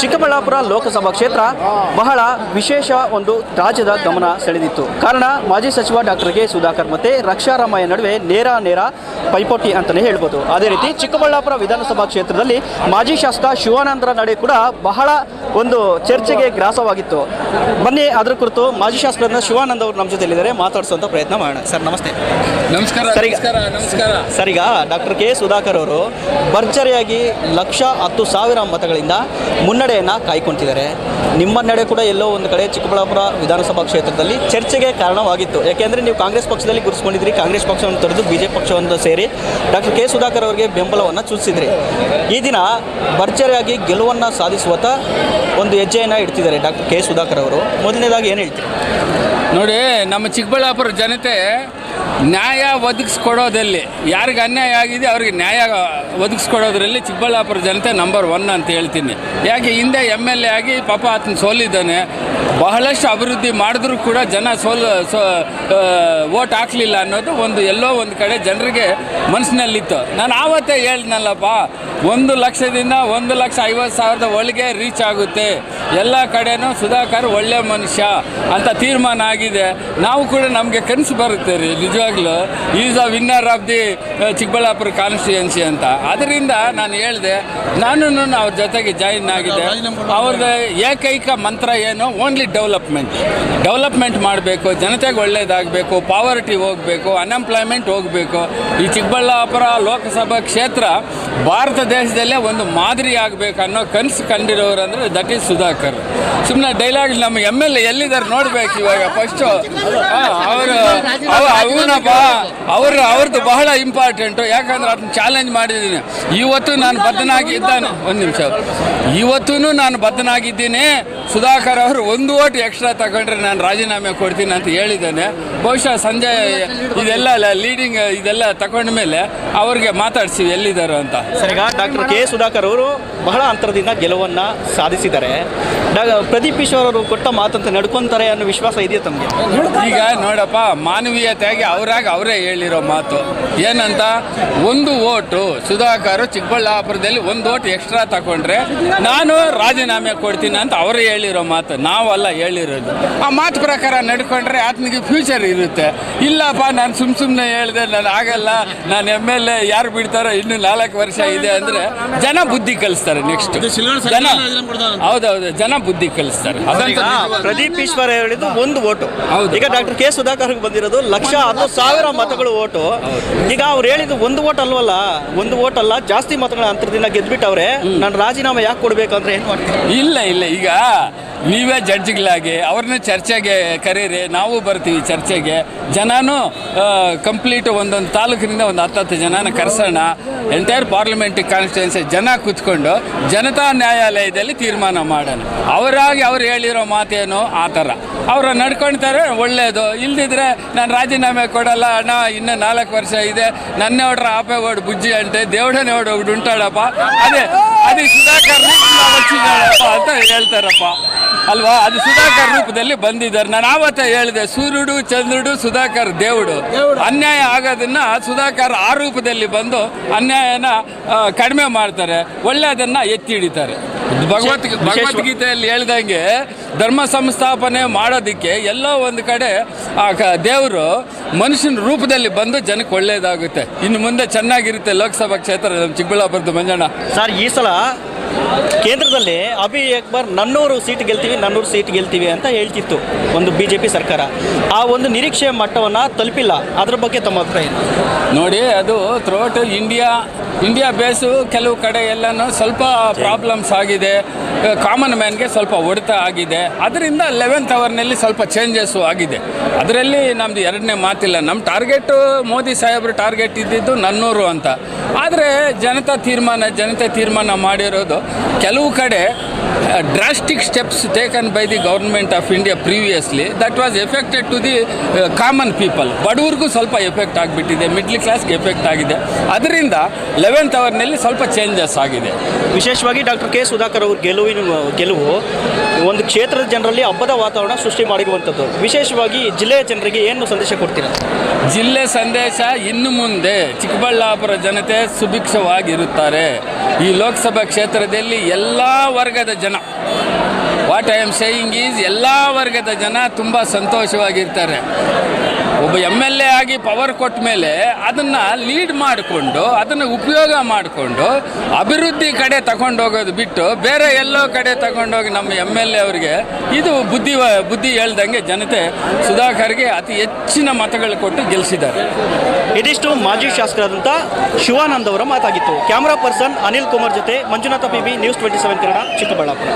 ಚಿಕ್ಕಬಳ್ಳಾಪುರ ಲೋಕಸಭಾ ಕ್ಷೇತ್ರ ಬಹಳ ವಿಶೇಷ ಒಂದು ರಾಜ್ಯದ ಗಮನ ಸೆಳೆದಿತ್ತು. ಕಾರಣ ಮಾಜಿ ಸಚಿವ ಡಾಕ್ಟರ್ ಕೆ ಸುಧಾಕರ್ ಮತ್ತೆ ರಕ್ಷಾರಾಮಯ್ಯ ನಡುವೆ ನೇರ ನೇರ ಪೈಪೋಟಿ ಅಂತಲೇ ಹೇಳ್ಬೋದು. ಅದೇ ರೀತಿ ಚಿಕ್ಕಬಳ್ಳಾಪುರ ವಿಧಾನಸಭಾ ಕ್ಷೇತ್ರದಲ್ಲಿ ಮಾಜಿ ಶಾಸಕ ಶಿವಾನಂದರ ನಡೆ ಕೂಡ ಬಹಳ ಒಂದು ಚರ್ಚೆಗೆ ಗ್ರಾಸವಾಗಿತ್ತು. ಬನ್ನಿ ಅದರ ಕುರಿತು ಮಾಜಿ ಶಾಸಕರನ್ನ ಶಿವಾನಂದ್ ಅವರು ನಮ್ಮ ಜೊತೆಲಿದ್ದಾರೆ ಮಾತಾಡಿಸುವಂತ ಪ್ರಯತ್ನ ಮಾಡೋಣ. ಸರ್ ನಮಸ್ತೆ. ನಮಸ್ಕಾರ ಸರಿ. ನಮಸ್ಕಾರ ನಮಸ್ಕಾರ. ಸರ್ ಈಗ ಡಾಕ್ಟರ್ ಕೆ ಸುಧಾಕರ್ ಅವರು ಭರ್ಜರಿಯಾಗಿ ಲಕ್ಷ ಹತ್ತು ಸಾವಿರ ಮತಗಳಿಂದ ಮುನ್ನಡೆಯನ್ನು ಕಾಯ್ಕೊಂತಿದ್ದಾರೆ. ನಿಮ್ಮ ನಡೆ ಕೂಡ ಎಲ್ಲೋ ಒಂದು ಕಡೆ ಚಿಕ್ಕಬಳ್ಳಾಪುರ ವಿಧಾನಸಭಾ ಕ್ಷೇತ್ರದಲ್ಲಿ ಚರ್ಚೆಗೆ ಕಾರಣವಾಗಿತ್ತು. ಯಾಕೆಂದರೆ ನೀವು ಕಾಂಗ್ರೆಸ್ ಪಕ್ಷದಲ್ಲಿ ಗುರುಸ್ಕೊಂಡಿದ್ರಿ ಕಾಂಗ್ರೆಸ್ ಪಕ್ಷವನ್ನು ತೊರೆದು ಬಿ ಜೆ ಪಕ್ಷವನ್ನು ಸೇರಿ ಡಾಕ್ಟರ್ ಕೆ ಸುಧಾಕರ್ ಅವರಿಗೆ ಬೆಂಬಲವನ್ನು ಸೂಚಿಸಿದ್ರಿ. ಈ ದಿನ ಭರ್ಜರಿಯಾಗಿ ಗೆಲುವನ್ನು ಸಾಧಿಸುವತ್ತ ಒಂದು ಹೆಜ್ಜೆಯನ್ನು ಇಡ್ತಿದ್ದಾರೆ ಡಾಕ್ಟರ್ ಕೆ ಸುಧಾಕರ್ ಅವರು. ಮೊದಲನೇದಾಗಿ ಏನು ಹೇಳ್ತೀರಿ? ನೋಡಿ, ನಮ್ಮ ಚಿಕ್ಕಬಳ್ಳಾಪುರ ಜನತೆ ನ್ಯಾಯ ಒದಗಿಸ್ಕೊಡೋದಲ್ಲಿ ಯಾರಿಗೆ ಅನ್ಯಾಯ ಆಗಿದೆ ಅವ್ರಿಗೆ ನ್ಯಾಯ ಒದಗಿಸ್ಕೊಡೋದ್ರಲ್ಲಿ ಚಿಕ್ಕಬಳ್ಳಾಪುರ ಜನತೆ ನಂಬರ್ ಒನ್ ಅಂತ ಹೇಳ್ತೀನಿ. ಯಾಕೆ, ಹಿಂದೆ ಎಂ ಎಲ್ ಎ ಆಗಿ ಪಾಪ ಆತನ ಸೋಲಿದ್ದಾನೆ. ಬಹಳಷ್ಟು ಅಭಿವೃದ್ಧಿ ಮಾಡಿದ್ರೂ ಕೂಡ ಜನ ಸೋಲು, ಸೋ ಓಟ್ ಹಾಕಲಿಲ್ಲ ಅನ್ನೋದು ಒಂದು ಎಲ್ಲೋ ಒಂದು ಕಡೆ ಜನರಿಗೆ ಮನಸ್ಸಿನಲ್ಲಿತ್ತು ನಾನು ಆವತ್ತೇ ಹೇಳ್ದನಲ್ಲಪ್ಪ, ಒಂದು ಲಕ್ಷದಿಂದ ಒಂದು ಲಕ್ಷ ಐವತ್ತು ಸಾವಿರದ ಒಳಗೆ ರೀಚ್ ಆಗುತ್ತೆ. ಎಲ್ಲ ಕಡೆನೂ ಸುಧಾಕರ್ ಒಳ್ಳೆ ಮನುಷ್ಯ ಅಂತ ತೀರ್ಮಾನ ಆಗಿದೆ ನಾವು ಕೂಡ ನಮಗೆ ಕನಸು ಬರುತ್ತೆ ರೀ ನಿಜವಾಗ್ಲೂ. Is a winner of the Chikkaballapur constituency ಅಂತ. ಅದರಿಂದ ನಾನು ಹೇಳಿದೆ ನಾನು ಅವ್ರ ಜೊತೆಗೆ ಜಾಯಿನ್ ಆಗಿದೆ ಅವ್ರದ ಏಕೈಕ ಮಂತ್ರ ಏನು? ಓನ್ಲಿ ಡೆವಲಪ್ಮೆಂಟ್ ಡೆವಲಪ್ಮೆಂಟ್ ಮಾಡಬೇಕು ಜನತೆಗೆ ಒಳ್ಳೇದಾಗಬೇಕು ಪಾವರ್ಟಿ ಹೋಗಬೇಕು ಅನ್ಎಂಪ್ಲಾಯ್ಮೆಂಟ್ ಹೋಗಬೇಕು. ಈ ಚಿಕ್ಕಬಳ್ಳಾಪುರ ಲೋಕಸಭಾ ಕ್ಷೇತ್ರ ಭಾರತ ದೇಶದಲ್ಲೇ ಒಂದು ಮಾದರಿ ಆಗಬೇಕು ಅನ್ನೋ ಕನಸು ಕಂಡಿರೋರು ಅಂದರೆ ದಟ್ ಈಸ್ ಸುಧಾಕರ್. ಸುಮ್ಮನೆ ಡೈಲಾಗ್ ನಮ್ಮ ಎಂ ಎಲ್ ಎ ಎಲ್ಲಿದ್ದಾರೆ ನೋಡ್ಬೇಕು ಇವಾಗ ಫಸ್ಟು ಅವರು ಅವನಪ್ಪ, ಅವ್ರ ಅವ್ರದ್ದು ಬಹಳ ಇಂಪಾರ್ಟೆಂಟು ಯಾಕಂದ್ರೆ ಅದನ್ನ ಚಾಲೆಂಜ್ ಮಾಡಿದ್ದೀನಿ. ಇವತ್ತು ನಾನು ಬದ್ಧನಾಗಿದ್ದಾನೆ. ಒಂದು ನಿಮಿಷ. ಇವತ್ತೂ ನಾನು ಬದ್ಧನಾಗಿದ್ದೀನಿ. ಸುಧಾಕರ್ ಅವರು ಒಂದು ಓಟ್ ಎಕ್ಸ್ಟ್ರಾ ತಗೊಂಡ್ರೆ ನಾನು ರಾಜೀನಾಮೆ ಕೊಡ್ತೀನಿ ಅಂತ ಹೇಳಿದ್ದೇನೆ. ಬಹುಶಃ ಸಂಜೆ ಇದೆಲ್ಲ ಲೀಡಿಂಗ್ ಇದೆಲ್ಲ ತಗೊಂಡ ಮೇಲೆ ಅವ್ರಿಗೆ ಮಾತಾಡ್ಸಿವಿ ಎಲ್ಲಿದ್ದಾರೆ ಅಂತ. Sir doctor K. ಸುಧಾಕರ್ ಅವರು ಬಹಳ ಅಂತರದಿಂದ ಗೆಲುವನ್ನು ಸಾಧಿಸಿದ್ದಾರೆ. ಪ್ರದೀಪ್ ಈಶ್ವರ್ ಅವರು ಕೊಟ್ಟ ಮಾತಂತ ನಡ್ಕೊಂತಾರೆ ಅನ್ನೋ ವಿಶ್ವಾಸ ಇದೆಯಾ ತಮಗೆ? ಈಗ ನೋಡಪ್ಪ ಮಾನವೀಯತೆಯಾಗಿ ಅವರಾಗಿ ಅವರೇ ಹೇಳಿರೋ ಮಾತು. ಏನಂತ? ಒಂದು ಓಟು ಸುಧಾಕರ್ ಚಿಕ್ಕಬಳ್ಳಾಪುರದಲ್ಲಿ ಒಂದು ಓಟ್ ಎಕ್ಸ್ಟ್ರಾ ತಗೊಂಡ್ರೆ ನಾನು ರಾಜೀನಾಮೆ ಕೊಡ್ತೀನಿ ಅಂತ ಅವರೇ ಹೇಳಿರೋ ಮಾತು. ನಾವಲ್ಲ ಹೇಳಿರೋದು. ಆ ಮಾತು ಪ್ರಕಾರ ನಡ್ಕೊಂಡ್ರೆ ಆತನಿಗೆ ಫ್ಯೂಚರ್ ಇರುತ್ತೆ. ಇಲ್ಲಪ್ಪ ನಾನು ಸುಮ್ ಸುಮ್ಮನೆ ಹೇಳಿದೆ ನಾನು ಆಗಲ್ಲ ನಾನು ಎಂ ಎಲ್ ಎ ಯಾರು ಬಿಡ್ತಾರೋ ಇನ್ನು ನಾಲ್ಕು ವರ್ಷ ಇದೆ ಅಂದರೆ ಜನ ಬುದ್ಧಿ ಕಲಿಸ್ತಾರೆ ನೆಕ್ಸ್ಟ್ ಜನ ಹೌದೌದು ಜನ ಬುದ್ಧಿ ಕಲಿಸ್ತಾರೆ. ಪ್ರದೀಪ್ ಈಶ್ವರ ಹೇಳಿದ್ದು ಒಂದು ಓಟು. ಹೌದು. ಈಗ ಡಾಕ್ಟರ್ ಕೆ ಸುಧಾಕರ್ ಬಂದಿರೋದು ಲಕ್ಷ ಹತ್ತು ಸಾವಿರ ಮತಗಳು ಓಟು. ಈಗ ಅವ್ರು ಹೇಳಿದ್ದು ಒಂದು ಓಟ್ ಅಲ್ವಲ್ಲ ಒಂದು ಓಟ್ ಅಲ್ಲ ಜಾಸ್ತಿ ಮತಗಳ ಅಂತರದಿಂದ ಗೆದ್ಬಿಟ್ಟವ್ರೆ ನಾನು ರಾಜೀನಾಮೆ ಯಾಕೆ ಕೊಡ್ಬೇಕಂದ್ರೆ ಏನು ಮಾಡ್ತೀನಿ ಇಲ್ಲ ಇಲ್ಲ. ಈಗ ನೀವೇ ಜಡ್ಜ್ಗಳಾಗಿ ಅವ್ರನ್ನ ಚರ್ಚೆಗೆ ಕರೀರಿ, ನಾವು ಬರ್ತೀವಿ ಚರ್ಚೆಗೆ. ಜನನೂ ಕಂಪ್ಲೀಟ್ ಒಂದೊಂದು ತಾಲೂಕಿನಿಂದ ಒಂದು ಹತ್ತತ್ತು ಜನನ ಕರೆಸೋಣ. ಎಂಟೈರ್ ಪಾರ್ಲಿಮೆಂಟ್ ಕಾನ್ಸ್ಟಿಟ್ಯೂನ್ಸಿ ಜನ ಕೂತ್ಕೊಂಡು ಜನತಾ ನ್ಯಾಯಾಲಯದಲ್ಲಿ ತೀರ್ಮಾನ ಮಾಡೋಣ. ಅವರಾಗಿ ಅವ್ರು ಹೇಳಿರೋ ಮಾತೇನು ಆ ಥರ. ಅವರು ನಡ್ಕೊಳ್ತಾರೆ ಒಳ್ಳೆಯದು ಇಲ್ದಿದ್ರೆ ನಾನು ರಾಜೀನಾಮೆ ಕೊಡಲ್ಲ, ಅಣ್ಣ, ಇನ್ನು ನಾಲ್ಕು ವರ್ಷ ಇದೆ. ನನ್ನ ಹೊಡ್ರ ಆಪೆ ಹೊಡ್ ಬುಜ್ಜಿ ಅಂತೆ, ದೇವಡನೆ ಓಡ್ ಉಂಟಾಳಪ್ಪ. ಅದೇ ಅದೇ ಸುಧಾಕರ್ ಅಂತ ಹೇಳ್ತಾರಪ್ಪ. ಅಲ್ವಾ? ಅದು ಸುಧಾಕರ್ ರೂಪದಲ್ಲಿ ಬಂದಿದ್ದಾರೆ. ನಾನು ಆವತ್ತ ಹೇಳಿದೆ ಸೂರ್ಯುಡು ಚಂದ್ರುಡು ಸುಧಾಕರ್ ದೇವುಡು. ಅನ್ಯಾಯ ಆಗೋದನ್ನ ಸುಧಾಕರ್ ಆ ರೂಪದಲ್ಲಿ ಬಂದು ಅನ್ಯಾಯನ ಕಡಿಮೆ ಮಾಡ್ತಾರೆ ಒಳ್ಳೆಯದನ್ನ ಎತ್ತಿ ಹಿಡಿತಾರೆ. ಭಗವತ್ ಭಗವದ್ಗೀತೆಯಲ್ಲಿ ಹೇಳ್ದಂಗೆ ಧರ್ಮ ಸಂಸ್ಥಾಪನೆ ಮಾಡೋದಕ್ಕೆ ಎಲ್ಲೋ ಒಂದು ಕಡೆ ಆ ದೇವರು ಮನುಷ್ಯನ ರೂಪದಲ್ಲಿ ಬಂದು ಜನಕ್ಕೆ ಒಳ್ಳೇದಾಗುತ್ತೆ. ಇನ್ನು ಮುಂದೆ ಚೆನ್ನಾಗಿರುತ್ತೆ ಲೋಕಸಭಾ ಕ್ಷೇತ್ರ ನಮ್ಮ ಚಿಕ್ಕಬಳ್ಳಾಪುರದ ಮಂಜಣ್ಣ. ಸರ್ ಈ ಸಲ ಕೇಂದ್ರದಲ್ಲಿ ಅಭಿ ಅಕ್ಬರ್ ನನ್ನೂರು ಸೀಟ್ ಗೆಲ್ತೀವಿ ನನ್ನೂರು ಸೀಟ್ ಗೆಲ್ತೀವಿ ಅಂತ ಹೇಳ್ತಿತ್ತು ಒಂದು ಬಿ ಜೆ ಪಿ ಸರ್ಕಾರ. ಆ ಒಂದು ನಿರೀಕ್ಷೆಯ ಮಟ್ಟವನ್ನು ತಲುಪಿಲ್ಲ. ಅದ್ರ ಬಗ್ಗೆ ತಮ್ಮ ಅಭಿಪ್ರಾಯ ನೋಡಿ ಅದು ಥ್ರೋಟ್ ಇಂಡಿಯಾ ಇಂಡಿಯಾ ಬೇಸು ಕೆಲವು ಕಡೆ ಎಲ್ಲನೂ ಸ್ವಲ್ಪ ಪ್ರಾಬ್ಲಮ್ಸ್ ಆಗಿದೆ. ಕಾಮನ್ ಮ್ಯಾನ್ಗೆ ಸ್ವಲ್ಪ ಹೊಡೆತ ಆಗಿದೆ. ಅದರಿಂದ ಲೆವೆಂತ್ ಅವರ್ನಲ್ಲಿ ಸ್ವಲ್ಪ ಚೇಂಜಸ್ಸು ಆಗಿದೆ. ಅದರಲ್ಲಿ ನಮ್ಮದು ಎರಡನೇ ಮಾತಿಲ್ಲ. ನಮ್ಮ ಟಾರ್ಗೆಟು ಮೋದಿ ಸಾಹೇಬ್ರ ಟಾರ್ಗೆಟ್ ಇದ್ದಿದ್ದು ನನ್ನೂರು ಅಂತ. ಆದರೆ ಜನತಾ ತೀರ್ಮಾನ, ಜನತೆ ತೀರ್ಮಾನ ಮಾಡಿರೋದು ಕೆಲವು ಕಡೆ drastic steps taken by the government of India previously that was affected to the common people ಬಡವ್ರಿಗೂ ಸ್ವಲ್ಪ ಎಫೆಕ್ಟ್ ಆಗಿಬಿಟ್ಟಿದೆ ಮಿಡ್ಲ್ ಕ್ಲಾಸ್ಗೆ ಎಫೆಕ್ಟ್ ಆಗಿದೆ. ಅದರಿಂದ ಲೆವೆಂತ್ ಅವರ್ನಲ್ಲಿ ಸ್ವಲ್ಪ ಚೇಂಜಸ್ ಆಗಿದೆ. ವಿಶೇಷವಾಗಿ ಡಾಕ್ಟರ್ ಕೆ ಸುಧಾಕರ್ ಅವ್ರ ಗೆಲುವಿನ ಗೆಲುವು ಒಂದು ಕ್ಷೇತ್ರದ ಜನರಲ್ಲಿ ಹಬ್ಬದ ವಾತಾವರಣ ಸೃಷ್ಟಿ ಮಾಡಿರುವಂಥದ್ದು. ವಿಶೇಷವಾಗಿ ಜಿಲ್ಲೆಯ ಜನರಿಗೆ ಏನು ಸಂದೇಶ ಕೊಡ್ತೀರಾ? ಜಿಲ್ಲೆ ಸಂದೇಶ ಇನ್ನು ಮುಂದೆ ಚಿಕ್ಕಬಳ್ಳಾಪುರ ಜನತೆ ಸುಭಿಕ್ಷವಾಗಿರುತ್ತಾರೆ. ಈ ಲೋಕಸಭಾ ಕ್ಷೇತ್ರದಲ್ಲಿ ಎಲ್ಲ ವರ್ಗದ ಜನ what I am saying is ಎಲ್ಲ ವರ್ಗದ ಜನ ತುಂಬ ಸಂತೋಷವಾಗಿರ್ತಾರೆ. ಒಬ್ಬ ಎಂ ಎಲ್ ಎ ಆಗಿ ಪವರ್ ಕೊಟ್ಟ ಮೇಲೆ ಅದನ್ನು ಲೀಡ್ ಮಾಡಿಕೊಂಡು, ಅದನ್ನು ಉಪಯೋಗ ಮಾಡಿಕೊಂಡು, ಅಭಿವೃದ್ಧಿ ಕಡೆ ತಗೊಂಡೋಗೋದು ಬಿಟ್ಟು ಬೇರೆ ಎಲ್ಲೋ ಕಡೆ ತಗೊಂಡೋಗಿ ನಮ್ಮ ಎಂ ಎಲ್ ಎ ಅವರಿಗೆ ಇದು ಬುದ್ಧಿ ಬುದ್ಧಿ ಹೇಳ್ದಂಗೆ ಜನತೆ ಸುಧಾಕರ್ಗೆ ಅತಿ ಹೆಚ್ಚಿನ ಮತಗಳು ಕೊಟ್ಟು ಗೆಲ್ಲಿಸಿದ್ದಾರೆ ಇದಿಷ್ಟು ಮಾಜಿ ಶಾಸಕರಾದಂಥ ಶಿವಾನಂದ್ ಅವರ ಮಾತಾಗಿತ್ತು. ಕ್ಯಾಮರಾ ಪರ್ಸನ್ ಅನಿಲ್ ಕುಮಾರ್ ಜೊತೆ Manjunatha P news twenty seven Kannada, Chikkaballapur.